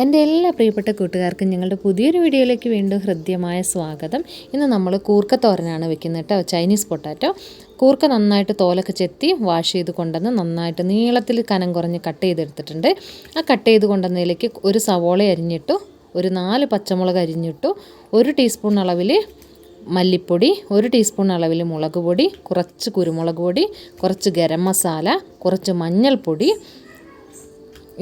എന്റെ എല്ലാ പ്രിയപ്പെട്ട കൂട്ടുകാർക്കും ഞങ്ങളുടെ പുതിയൊരു വീഡിയോയിലേക്ക് വീണ്ടും ഹൃദ്യമായ സ്വാഗതം. ഇന്ന് നമ്മൾ കൂർക്കത്തോരനാണ് വെക്കുന്നത് കേട്ടോ ചൈനീസ് പൊട്ടാറ്റോ. കൂർക്ക നന്നായിട്ട് തോലൊക്കെ ചെത്തി വാഷ് ചെയ്ത് കൊണ്ടുവന്ന് നന്നായിട്ട് നീളത്തിൽ കനം കുറഞ്ഞ് കട്ട് ചെയ്തെടുത്തിട്ടുണ്ട്. ആ കട്ട് ചെയ്ത് കൊണ്ടുവന്നതിലേക്ക് ഒരു സവോള അരിഞ്ഞിട്ടു ഒരു നാല് പച്ചമുളക് അരിഞ്ഞിട്ടു ഒരു ടീസ്പൂൺ അളവിൽ മല്ലിപ്പൊടി ഒരു ടീസ്പൂൺ അളവിൽ മുളക് പൊടി കുറച്ച് കുരുമുളക് പൊടി കുറച്ച് ഗരം മസാല കുറച്ച് മഞ്ഞൾപ്പൊടി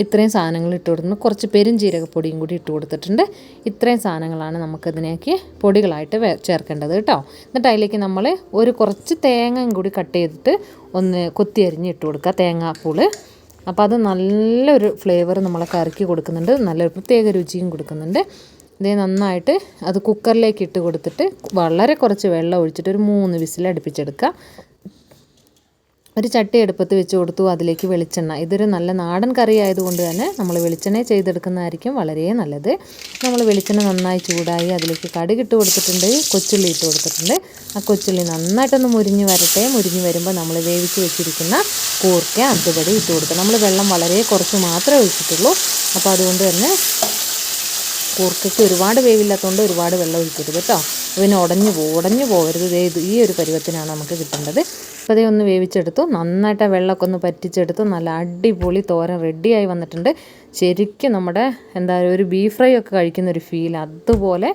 ഇത്രയും സാധനങ്ങൾ ഇട്ട് കൊടുക്കുന്നു കുറച്ച് പെരുംജീരകപ്പൊടിയും കൂടി ഇട്ട് കൊടുത്തിട്ടുണ്ട്. ഇത്രയും സാധനങ്ങളാണ് നമുക്കതിനേക്ക് പൊടികളായിട്ട് ചേർക്കേണ്ടത് കേട്ടോ. എന്നിട്ട് അതിലേക്ക് നമ്മൾ ഒരു കുറച്ച് തേങ്ങയും കൂടി കട്ട് ചെയ്തിട്ട് ഒന്ന് കൊത്തി അരിഞ്ഞ് ഇട്ട് കൊടുക്കുക തേങ്ങാപ്പൂൾ. അപ്പോൾ അത് നല്ലൊരു ഫ്ലേവർ നമ്മളെ കറിക്ക് കൊടുക്കുന്നുണ്ട്. നല്ലൊരു പ്രത്യേക രുചിയും കൊടുക്കുന്നുണ്ട്. ഇതേ നന്നായിട്ട് അത് കുക്കറിലേക്ക് ഇട്ട് കൊടുത്തിട്ട് വളരെ കുറച്ച് വെള്ളം ഒഴിച്ചിട്ട് ഒരു മൂന്ന് വിസിൽ അടുപ്പിച്ചെടുക്കുക ഒരു ചട്ടി അടുപ്പത്ത് വെച്ച് കൊടുത്തു അതിലേക്ക് വെളിച്ചെണ്ണ. ഇതൊരു നല്ല നാടൻ കറി ആയതുകൊണ്ട് തന്നെ നമ്മൾ വെളിച്ചെണ്ണ ചെയ്തെടുക്കുന്നതായിരിക്കും വളരെ നല്ലത്. നമ്മൾ വെളിച്ചെണ്ണ നന്നായി ചൂടായി അതിലേക്ക് കടുകിട്ട് കൊടുത്തിട്ടുണ്ട് കൊച്ചുള്ളി ഇട്ട് കൊടുത്തിട്ടുണ്ട്. ആ കൊച്ചുള്ളി നന്നായിട്ടൊന്ന് മുരിഞ്ഞ് വരട്ടെ. മുരിഞ്ഞ് വരുമ്പോൾ നമ്മൾ വേവിച്ച് വെച്ചിരിക്കുന്ന കൂർക്ക അതുപടി ഇട്ട് കൊടുക്കുക നമ്മൾ വെള്ളം വളരെ കുറച്ച് മാത്രമേ ഒഴിച്ചിട്ടുള്ളൂ. അപ്പോൾ അതുകൊണ്ട് തന്നെ കൂർക്കയ്ക്ക് ഒരുപാട് വേവില്ലാത്തതുകൊണ്ട് ഒരുപാട് വെള്ളം ഒഴിക്കരുത് കേട്ടോ. പിന്നെ ഉടഞ്ഞു പോകും ഉടഞ്ഞു പോകരുത്. ദേ ഇത് ഈ ഒരു പരുവത്തിനാണ് നമുക്ക് കിട്ടേണ്ടത്. അപ്പോൾ അതേ ഒന്ന് വേവിച്ചെടുത്തു. നന്നായിട്ട് വെള്ളമൊക്കെ ഒന്ന് പറ്റിച്ചെടുത്തു. നല്ല അടിപൊളി തോരൻ റെഡിയായി വന്നിട്ടുണ്ട്. ശരിക്കും നമ്മുടെ എന്താ ഒരു ബീഫ് ഫ്രൈ ഒക്കെ കഴിക്കുന്ന ഒരു ഫീൽ അതുപോലെ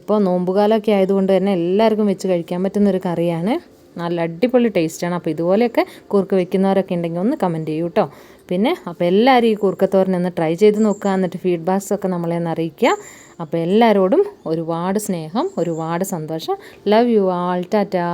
ഇപ്പോൾ നോമ്പുകാലമൊക്കെ ആയതുകൊണ്ട് തന്നെ എല്ലാവർക്കും വെച്ച് കഴിക്കാൻ പറ്റുന്നൊരു കറിയാണ്. നല്ല അടിപൊളി ടേസ്റ്റാണ്. അപ്പോൾ ഇതുപോലെയൊക്കെ കുറുക്ക് വെക്കുന്നവരൊക്കെ ഉണ്ടെങ്കിൽ ഒന്ന് കമന്റ് ചെയ്യൂ കേട്ടോ പിന്നെ അപ്പോൾ എല്ലാവരും ഈ കൂർക്കത്തോരൻ ഒന്ന് ട്രൈ ചെയ്ത് നോക്കുക എന്നിട്ട് ഫീഡ്ബാക്സ് ഒക്കെ നമ്മളെ ഒന്ന് അറിയിക്കുക. അപ്പോൾ എല്ലാവരോടും ഒരുപാട് സ്നേഹം ഒരുപാട് സന്തോഷം. Love you all Tata